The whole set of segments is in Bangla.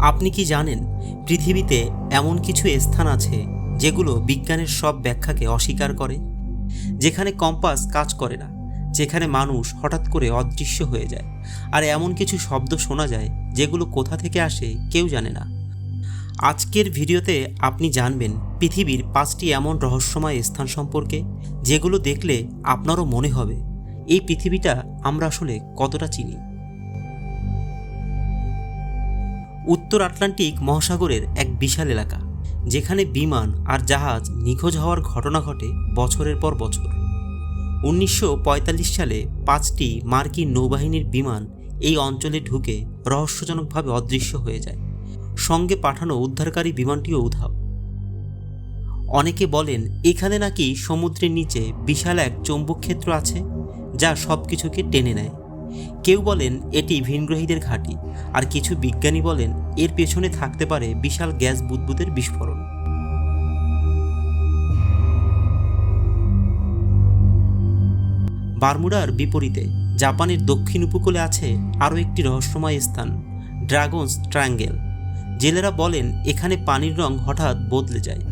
আপনি কি জানেন, পৃথিবীতে এমন কিছু স্থান আছে যেগুলো বিজ্ঞানের সব ব্যাখ্যাকে অস্বীকার করে? যেখানে কম্পাস কাজ করে না, যেখানে মানুষ হঠাৎ করে অদৃশ্য হয়ে যায়। আর এমন কিছু শব্দ শোনা যায় যেগুলো কোথা থেকে আসে কেউ জানে না। আজকের ভিডিওতে আপনি জানবেন পৃথিবীর পাঁচটি এমন রহস্যময় স্থান সম্পর্কে, যেগুলো দেখলে আপনারও মনে হবে, এই পৃথিবীটা আমরা আসলে কতটা চিনি। উত্তর আটলান্টিক মহাসাগরের এক বিশাল এলাকা, যেখানে বিমান আর জাহাজ নিখোঁজ হওয়ার ঘটনা ঘটে বছরের পর বছর। উনিশশো পঁয়তাল্লিশ সালে পাঁচটি মার্কিন নৌবাহিনীর বিমান এই অঞ্চলে ঢুকে রহস্যজনকভাবে অদৃশ্য হয়ে যায়। সঙ্গে পাঠানো উদ্ধারকারী বিমানটিও উধাও। অনেকে বলেন, এখানে নাকি সমুদ্রের নিচে বিশাল এক চৌম্বক ক্ষেত্র আছে, যা সব কিছুকে টেনে নেয়। কেউ বলেন এটি ভিনগ্রহীদের ঘাঁটি, আর কিছু বিজ্ঞানী বলেন এর পেছনে থাকতে পারে বিশাল গ্যাস বুদবুদের বিস্ফোরণ। বারমুডার বিপরীতে জাপানের দক্ষিণ উপকূলে আছে আরও একটি রহস্যময় স্থান, ড্রাগনস ট্রায়াঙ্গেল। জেলেরা বলেন এখানে পানির রং হঠাৎ বদলে যায়,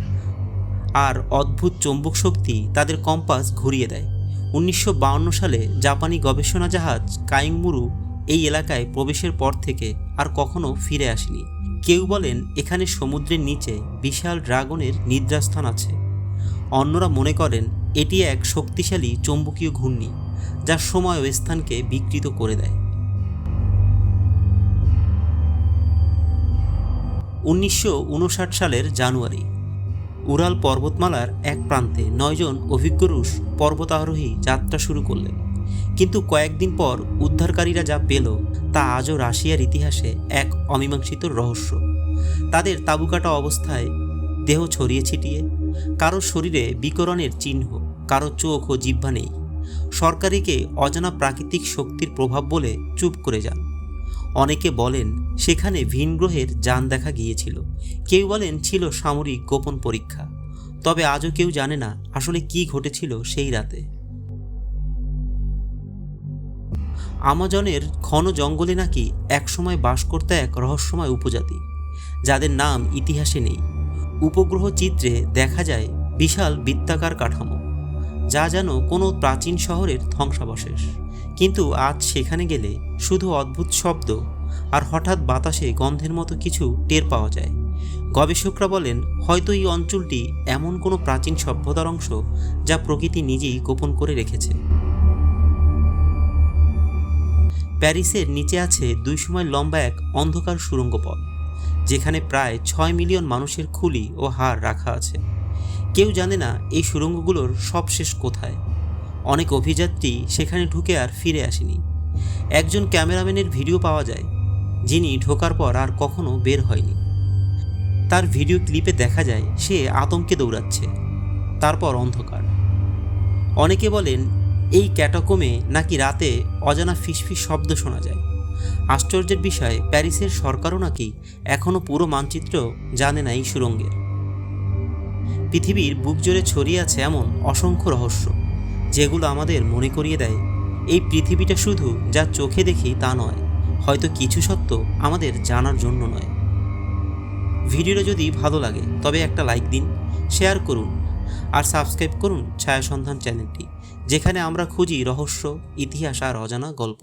আর অদ্ভুত চৌম্বক শক্তি তাদের কম্পাস ঘুরিয়ে দেয়। উনিশশো সালে জাপানি গবেষণা জাহাজ কাইংমুরু এই এলাকায় প্রবেশের পর থেকে আর কখনো ফিরে আসেনি। কেউ বলেন এখানে সমুদ্রের নিচে বিশাল ড্রাগনের নিদ্রাস্থান আছে। অন্যরা মনে করেন এটি এক শক্তিশালী চৌম্বকীয় ঘূর্ণি, যা সময় ও স্থানকে বিকৃত করে দেয়। উনিশশো উনষাট সালের জানুয়ারি উরাল পর্বতমালার এক প্রান্তে নয়জন অভিজ্ঞ রুশ পর্বতারোহী যাত্রা শুরু করলেন। কিন্তু কয়েকদিন পর উদ্ধারকারীরা যা পেল তা আজও রাশিয়ার ইতিহাসে এক অমীমাংসিত রহস্য। তাদের তাবুকাটা অবস্থায় দেহ ছড়িয়ে ছিটিয়ে, কারও শরীরে বিকরণের চিহ্ন, কারও চোখ ও জিহ্বা নেই। সরকারিকে অজানা প্রাকৃতিক শক্তির প্রভাব বলে চুপ করে যান। অনেকে বলেন সেখানে ভিন গ্রহের যান দেখা গিয়েছিল। কেউ বলেন ছিল সামরিক গোপন পরীক্ষা। তবে আজও কেউ জানে না আসলে কি ঘটেছিল সেই রাতে। আমাজনের ঘন জঙ্গলে নাকি একসময় বাস করতে এক রহস্যময় উপজাতি, যাদের নাম ইতিহাসে নেই। উপগ্রহ চিত্রে দেখা যায় বিশাল বৃত্তাকার কাঠামো, যা যেন কোনো প্রাচীন শহরের ধ্বংসাবশেষ। কিন্তু আজ সেখানে গেলে শুধু অদ্ভুত শব্দ আর হঠাৎ বাতাসে গন্ধের মতো কিছু টের পাওয়া যায়। গবেষকরা বলেন, হয়তো এই অঞ্চলটি এমন কোনো প্রাচীন সভ্যতার অংশ যা প্রকৃতি নিজেই গোপন করে রেখেছে। প্যারিসের নিচে আছে দুই সময় লম্বা এক অন্ধকার সুড়ঙ্গ পথ যেখানে প্রায় ছয় মিলিয়ন মানুষের খুলি ও হাড় রাখা আছে। কেউ জানে না এই সুরঙ্গগুলোর সবশেষ কোথায়। অনেক অভিযাত্রী সেখানে ঢুকে আর ফিরে আসেনি। একজন ক্যামেরাম্যানের ভিডিও পাওয়া যায়, যিনি ঢোকার পর আর কখনো বের হয়নি। তার ভিডিও ক্লিপে দেখা যায়, সে আতঙ্কে দৌড়াচ্ছে। তারপর অন্ধকার। অনেকে বলেন, এই ক্যাটাকোমে নাকি রাতে অজানা ফিসফিস শব্দ শোনা যায়। আশ্চর্যের বিষয়, প্যারিসের সরকারও নাকি এখনও পুরো মানচিত্র জানে না এই সুরঙ্গের। পৃথিবীর বুক জুড়ে ছড়িয়ে আছে এমন অসংখ্য রহস্য। যেগুলো আমাদের মনে করিয়ে দেয়। এই পৃথিবীটা শুধু যা চোখে দেখি তা নয়, হয়তো কিছু সত্য আমাদের জানার জন্য নয়। ভিডিওটা যদি ভালো লাগে, তবে একটা লাইক দিন, শেয়ার করুন, আর সাবস্ক্রাইব করুন ছায়াসন্ধান চ্যানেলটি, যেখানে আমরা খুঁজি রহস্য, ইতিহাস আর অজানা গল্প।